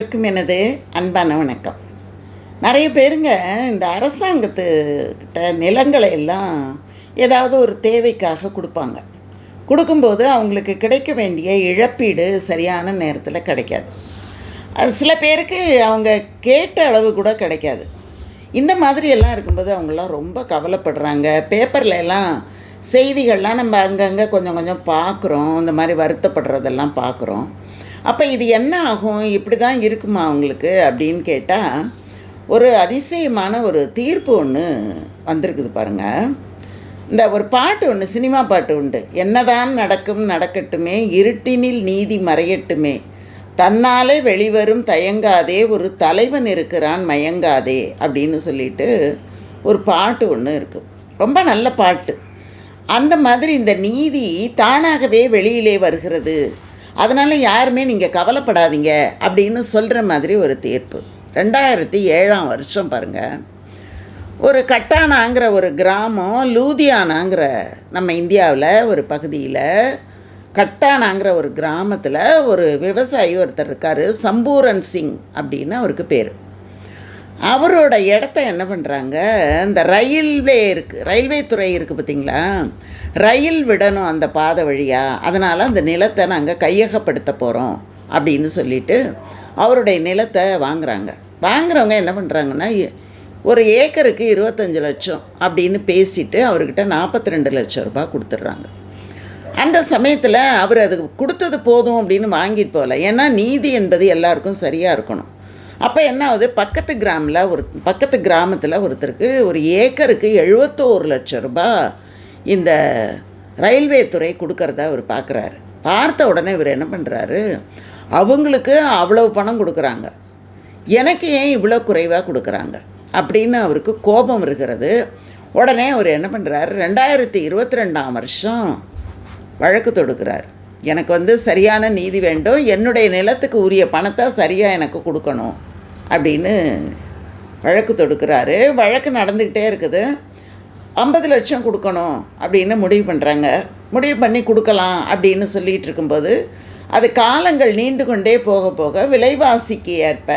அனைவருக்கும் எனது அன்பான வணக்கம். நிறைய பேருங்க இந்த அரசாங்கத்துக்கிட்ட நிலங்களை எல்லாம் ஏதாவது ஒரு தேவைக்காக கொடுப்பாங்க. கொடுக்கும்போது அவங்களுக்கு கிடைக்க வேண்டிய இழப்பீடு சரியான நேரத்தில் கிடைக்காது. அது சில பேருக்கு அவங்க கேட்ட அளவு கூட கிடைக்காது. இந்த மாதிரி எல்லாம் இருக்கும்போது அவங்களாம் ரொம்ப கவலைப்படுறாங்க. பேப்பரில் எல்லாம் செய்திகள்லாம் நம்ம அங்கங்கே கொஞ்சம் கொஞ்சம் பார்க்குறோம் இந்த மாதிரி வருத்தப்படுறதெல்லாம் பார்க்குறோம் அப்போ இது என்ன ஆகும்? இப்படி தான் இருக்குமா அவங்களுக்கு அப்படின்னு கேட்டால் ஒரு அதிசயமான ஒரு தீர்ப்பு ஒன்று வந்திருக்குது பாருங்கள் இந்த ஒரு பாட்டு ஒன்று சினிமா பாட்டு உண்டு. என்னதான் நடக்கும் நடக்கட்டுமே இருட்டினில் நீதி மறையட்டுமே. தன்னாலே வெளிவரும் தயங்காதே ஒரு தலைவன் இருக்கிறான் மயங்காதே அப்படின்னு சொல்லிட்டு ஒரு பாட்டு ஒன்று இருக்குது ரொம்ப நல்ல பாட்டு. அந்த மாதிரி இந்த நீதி தானாகவே வெளியிலே வருகிறது. அதனால் யாருமே நீங்கள் கவலைப்படாதீங்க அப்படின்னு சொல்கிற மாதிரி ஒரு தீர்ப்பு. ரெண்டாயிரத்தி ஏழாம் வருஷம் பாருங்கள் ஒரு கட்டானாங்கிற ஒரு கிராமம் லூதியானாங்கிற நம்ம இந்தியாவில் ஒரு பகுதியில் கட்டானாங்கிற ஒரு கிராமத்தில் ஒரு விவசாயி ஒருத்தர் இருக்கார் சம்பூரன் சிங் அப்படின்னு அவருக்கு பேர். அவரோட இடத்த என்ன பண்ணுறாங்க இந்த ரயில்வே இருக்குது ரயில்வே துறை இருக்குது பார்த்தீங்களா ரயில் விடணும் அந்த பாதை வழியாக அதனால் அந்த நிலத்தை நாங்கள் கையகப்படுத்த போகிறோம் அப்படின்னு சொல்லிட்டு அவருடைய நிலத்தை வாங்குறாங்க. வாங்குறவங்க என்ன பண்ணுறாங்கன்னா ஒரு ஏக்கருக்கு இருபத்தஞ்சி லட்சம் அப்படின்னு பேசிட்டு அவர்கிட்ட நாற்பத்தி ரெண்டு லட்சம் ரூபாய் கொடுத்துட்றாங்க. அந்த சமயத்தில் அவர் அது கொடுத்தது போதும் அப்படின்னு வாங்கிட்டு போகல. ஏன்னா நீதி என்பது எல்லாருக்கும் சரியாக இருக்கணும். அப்போ என்ன ஆகுது? பக்கத்து கிராமில் ஒரு பக்கத்து கிராமத்தில் ஒருத்தருக்கு ஒரு ஏக்கருக்கு எழுபத்தோரு லட்சம் ரூபாய் இந்த ரயில்வே துறை கொடுக்கறத அவர் பார்க்குறாரு பார்த்த உடனே இவர் என்ன பண்ணுறாரு அவங்களுக்கு அவ்வளவு பணம் கொடுக்குறாங்க. எனக்கு ஏன் இவ்வளோ குறைவாக கொடுக்குறாங்க? அப்படின்னு அவருக்கு கோபம் இருக்கிறது உடனே அவர் என்ன பண்ணுறாரு ரெண்டாயிரத்தி இருபத்தி ரெண்டாம் வருஷம் வழக்கு தொடுக்கிறார். எனக்கு வந்து சரியான நீதி வேண்டும். என்னுடைய நிலத்துக்கு உரிய பணத்தை சரியாக எனக்கு கொடுக்கணும். அப்படின்னு வழக்கு தொடுக்கிறாரு. வழக்கு நடந்துக்கிட்டே இருக்குது. ஐம்பது லட்சம் கொடுக்கணும் அப்படின்னு முடிவு பண்ணுறாங்க முடிவு பண்ணி கொடுக்கலாம் அப்படின்னு சொல்லிகிட்டு இருக்கும்போது அது காலங்கள் நீண்டு கொண்டே போக போக விலைவாசிக்கு ஏற்ப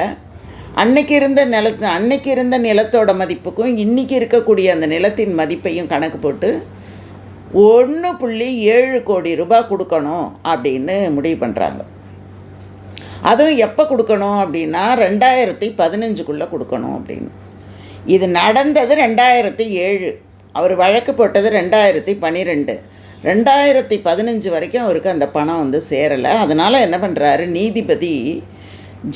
அன்னைக்கு இருந்த நிலத்து அன்னைக்கு இருந்த நிலத்தோட மதிப்புக்கும் இன்றைக்கி இருக்கக்கூடிய அந்த நிலத்தின் மதிப்பையும் கணக்கு போட்டு ஒன்று புள்ளி ஏழு கோடி ரூபாய் கொடுக்கணும் அப்படின்னு முடிவு பண்ணுறாங்க அதுவும் எப்போ கொடுக்கணும் அப்படின்னா ரெண்டாயிரத்தி பதினஞ்சுக்குள்ளே கொடுக்கணும் அப்படின்னு. இது நடந்தது ரெண்டாயிரத்தி ஏழு. அவர் வழக்கு போட்டது ரெண்டாயிரத்தி பன்னிரெண்டு ரெண்டாயிரத்தி பதினஞ்சு வரைக்கும் அவருக்கு அந்த பணம் வந்து சேரலை. அதனால் என்ன பண்ணுறாரு நீதிபதி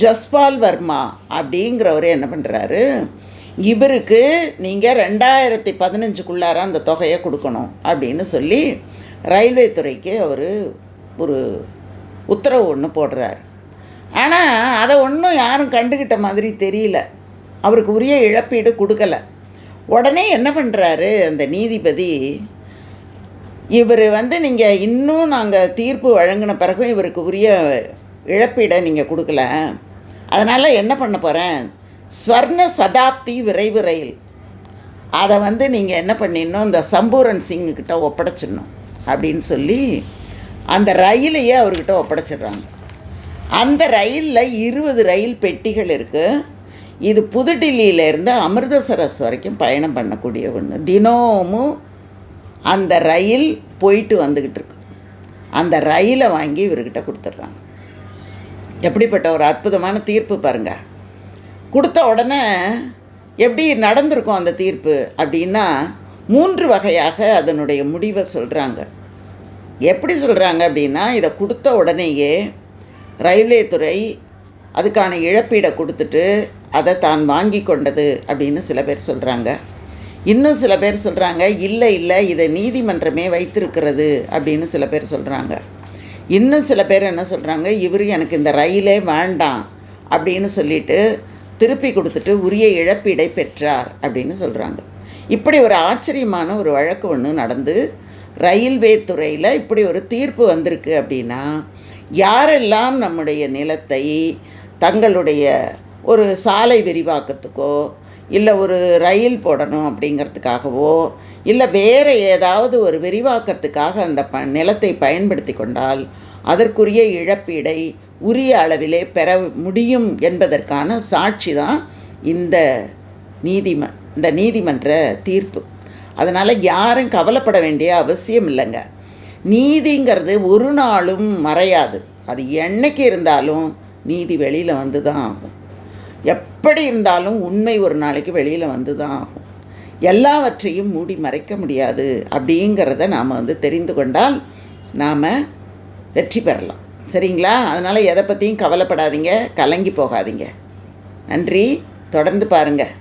ஜஸ்பால் வர்மா அப்படிங்கிறவர் என்ன பண்ணுறாரு இவருக்கு நீங்கள் ரெண்டாயிரத்தி பதினஞ்சுக்குள்ளார அந்த தொகையை கொடுக்கணும் அப்படின்னு சொல்லி ரயில்வே துறைக்கு அவர் ஒரு உத்தரவு ஒன்று போடுறார். ஆனால் அதை ஒன்றும் யாரும் கண்டுக்கிட்ட மாதிரி தெரியல. அவருக்கு உரிய இழப்பீடு கொடுக்கல. உடனே என்ன பண்ணுறாரு அந்த நீதிபதி இவர் வந்து நீங்கள் இன்னும் நாங்கள் தீர்ப்பு வழங்கின பிறகும் இவருக்கு உரிய இழப்பீடை நீங்கள் கொடுக்கல. அதனால் என்ன பண்ண போகிறேன் ஸ்வர்ண சதாப்தி விரைவு ரயில். அதை வந்து நீங்கள் என்ன பண்ணிடணும்? இந்த சம்பூரன் சிங்குக்கிட்ட ஒப்படைச்சிடணும் அப்படின்னு சொல்லி அந்த ரயிலையே அவர்கிட்ட ஒப்படைச்சிடுறாங்க. அந்த ரயிலில் இருபது ரயில் பெட்டிகள் இருக்குது இது புதுடில்லியிலேருந்து அமிர்தசரஸ் வரைக்கும் பயணம் பண்ணக்கூடிய ஒன்று தினமும் அந்த ரயில் போயிட்டு வந்துக்கிட்டு இருக்கு. அந்த ரயிலை வாங்கி இவர்கிட்ட கொடுத்துட்றாங்க. எப்படிப்பட்ட ஒரு அற்புதமான தீர்ப்பு பாருங்கள் கொடுத்த உடனே எப்படி நடந்திருக்கும் அந்த தீர்ப்பு அப்படின்னா மூன்று வகையாக அதனுடைய முடிவை சொல்கிறாங்க எப்படி சொல்கிறாங்க அப்படின்னா இதை கொடுத்த உடனேயே ரயில்வே துறை அதுக்கான இழப்பீடை கொடுத்துட்டு அதை தான் வாங்கி கொண்டது அப்படின்னு சில பேர் சொல்கிறாங்க இன்னும் சில பேர் சொல்கிறாங்க இல்லை இல்லை இதை நீதிமன்றமே வைத்திருக்கிறது அப்படின்னு சில பேர் சொல்கிறாங்க இன்னும் சில பேர் என்ன சொல்கிறாங்க இவர் எனக்கு இந்த ரயிலே வேண்டாம் அப்படின்னு சொல்லிட்டு திருப்பி கொடுத்துட்டு உரிய இழப்பீடை பெற்றார் அப்படின்னு சொல்கிறாங்க இப்படி ஒரு ஆச்சரியமான ஒரு வழக்கு ஒன்று நடந்து ரயில்வே துறையில் இப்படி ஒரு தீர்ப்பு வந்திருக்கு அப்படின்னா யாரெல்லாம் நம்முடைய நிலத்தை தங்களுடைய ஒரு சாலை விரிவாக்கத்துக்கோ இல்லை ஒரு ரயில் போடணும் அப்படிங்கிறதுக்காகவோ இல்லை வேறு ஏதாவது ஒரு விரிவாக்கத்துக்காக அந்த ப நிலத்தை பயன்படுத்தி கொண்டால் அதற்குரிய இழப்பீடை உரிய அளவிலே பெற முடியும் என்பதற்கான சாட்சி தான் இந்த நீதிம இந்த நீதிமன்ற தீர்ப்பு. அதனால் யாரும் கவலைப்பட வேண்டிய அவசியம் இல்லைங்க. நீதிங்கிறது ஒரு நாளும் மறையாது. அது என்னைக்கு இருந்தாலும் நீதி வெளியில் வந்து தான் ஆகும். எப்படி இருந்தாலும் உண்மை ஒரு நாளைக்கு வெளியில் வந்து தான் ஆகும். எல்லாவற்றையும் மூடி மறைக்க முடியாது அப்படிங்கிறத நாம் வந்து தெரிந்து கொண்டால் நாம் வெற்றி பெறலாம். சரிங்களா? அதனால் எதை பற்றியும் கவலைப்படாதீங்க கலங்கி போகாதீங்க. நன்றி. தொடர்ந்து பாருங்கள்